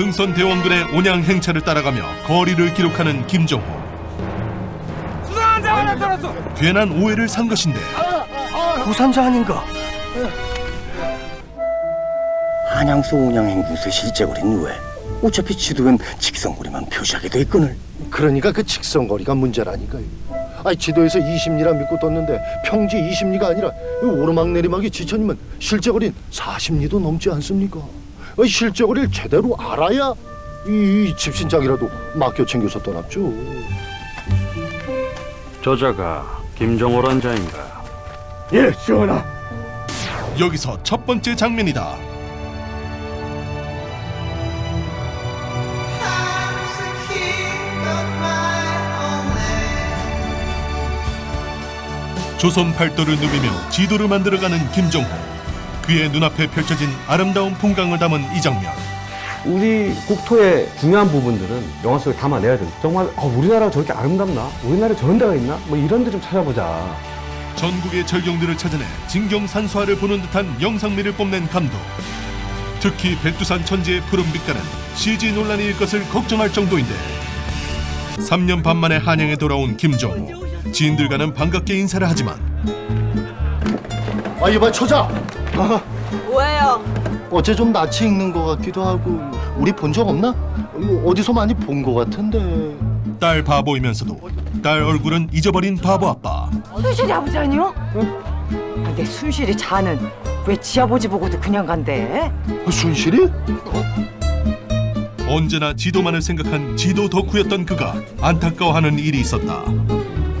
흥선 대원군의 온양 행차를 따라가며 거리를 기록하는 김정호. 수상한 자 하나 떨었어. 괜한 오해를 산 것인데 부산자 아닌가? 한양수 온양 행군소 실제거리는 왜? 어차피 지도엔 직선거리만 표시하게 돼 있거늘. 그러니까 그 직선거리가 문제라니까요. 아니 지도에서 20리라 믿고 떴는데 평지 20리가 아니라 이 오르막 내리막이 지천이면 실제 거리는 40리도 넘지 않습니까? 아니, 실제 거리를 제대로 알아야 이, 이 집신장이라도 맡겨 챙겨서 떠납죠. 저자가 김정호란 자인가? 예, 전하. 여기서 첫 번째 장면이다. 조선 팔도를 누비며 지도를 만들어가는 김정호. 그의 눈앞에 펼쳐진 아름다운 풍광을 담은 이 장면. 우리 국토의 중요한 부분들은 영화 속에 담아내야 돼. 정말 아, 우리나라가 저렇게 아름답나? 우리나라에 저런 데가 있나? 뭐 이런 데 좀 찾아보자. 전국의 절경들을 찾아내 진경산수화를 보는 듯한 영상미를 뽐낸 감독. 특히 백두산 천지의 푸른 빛깔은 CG 논란이 일 것을 걱정할 정도인데 3년 반 만에 한양에 돌아온 김정호 지인들과는 반갑게 인사를 하지만 아, 이봐 처자. 아, 뭐예요? 어제 좀 낯이 익는 것 같기도 하고 우리 본 적 없나? 어디서 많이 본 것 같은데. 딸 바보이면서도 딸 얼굴은 잊어버린 바보 아빠 순실이 아버지 아니요? 근데 순실이 자는 왜 지 아버지 보고도 그냥 간대? 순실이? 언제나 지도만을 생각한 지도 덕후였던 그가 안타까워하는 일이 있었다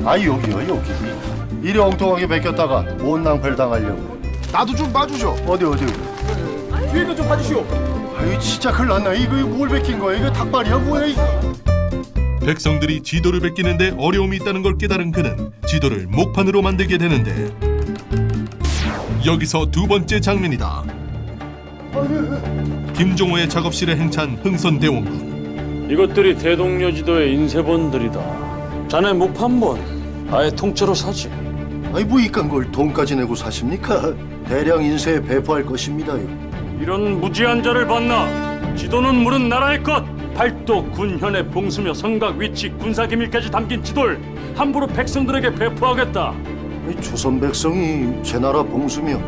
아 여기요 여기. 이리 엉뚱하게 베꼈다가 못낭패를 당하려고. 나도 좀 봐주죠. 어디 어디. 뒤에도 좀 봐주시오. 아유 진짜 큰일 났네. 이거 뭘 베낀 거야? 이거 닭발이야 뭐야 이거? 백성들이 지도를 베끼는데 어려움이 있다는 걸 깨달은 그는 지도를 목판으로 만들게 되는데 여기서 두 번째 장면이다. 김종호의 작업실에 행찬 흥선 대원군. 이것들이 대동여 지도의 인쇄본들이다. 자네 목판본 아예 통째로 사지. 아니 뭐 이깟 걸 돈까지 내고 사십니까? 대량 인쇄에 배포할 것입니다요. 이런 무지한 자를 봤나? 지도는 물은 나라의 것. 팔도 군현의 봉수며 성곽 위치 군사 기밀까지 담긴 지도를 함부로 백성들에게 배포하겠다. 이 조선 백성이 제 나라 봉수며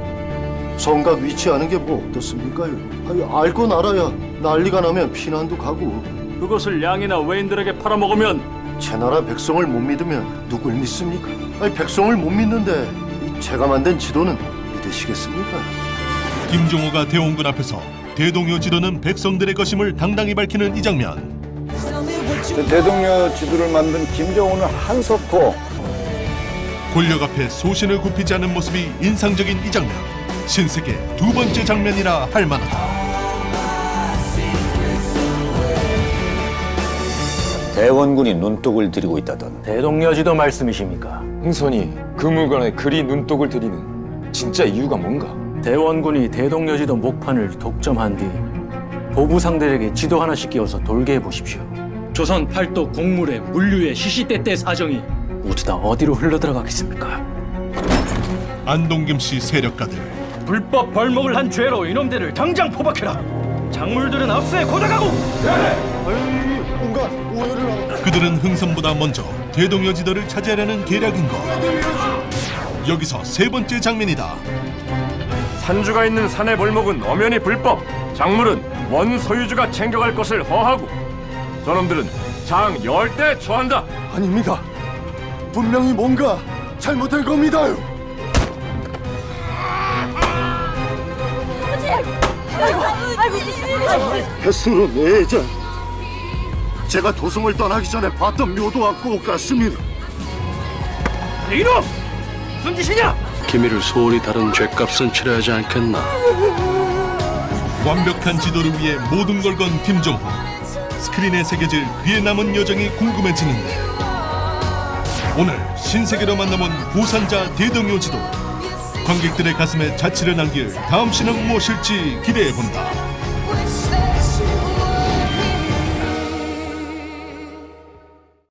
성곽 위치하는 게 뭐 어떻습니까요? 아니 알건 알아야 난리가 나면 피난도 가고 그것을 양이나 외인들에게 팔아먹으면 제 나라 백성을 못 믿으면 누굴 믿습니까? 아니 백성을 못 믿는데 이 제가 만든 지도는 믿으시겠습니까? 김종호가 대원군 앞에서 대동요 지도는 백성들의 것임을 당당히 밝히는 이 장면. 그 대동여 지도를 만든 김정은은 한석호 권력 앞에 소신을 굽히지 않은 모습이 인상적인 이 장면. 신세계 두 번째 장면이라 할 만하다. 대원군이 눈독을 들이고 있다던. 대동여지도 말씀이십니까? 흥선이 그 물건에 그리 눈독을 들이는 진짜 이유가 뭔가? 대원군이 대동여지도 목판을 독점한 뒤 보부상들에게 지도 하나씩 끼워서 돌게 해보십시오. 조선 팔도 곡물의 물류의 시시때때 사정이 모두 다 어디로 흘러들어가겠습니까? 안동김 씨 세력가들. 불법 벌목을 한 죄로 이놈들을 당장 포박해라. 작물들은 압수해 고작하고 그들은 흥선보다 먼저 대동여 지도를 차지하려는 계략인 것. 여기서 세 번째 장면이다. 산주가 있는 산의 벌목은 엄연히 불법. 작물은 원 소유주가 챙겨갈 것을 허하고 저놈들은 장 열대 처한다. 아닙니다. 분명히 뭔가 잘못된 겁니다요. 햇수로 내자. 제가 도성을 떠나기 전에 봤던 묘도와 꼭 같습니다. 이놈! 무슨 짓이냐? 기밀을 소홀히 다룬 죄값은 치러야지 않겠나? 완벽한 지도를 위해 모든 걸 건 김정호. 스크린에 새겨질 그의 남은 여정이 궁금해지는데 오늘 신세계로 만나본 보산자 대동요 지도 관객들의 가슴에 자취를 남길 다음 신은 무엇일지 기대해 본다.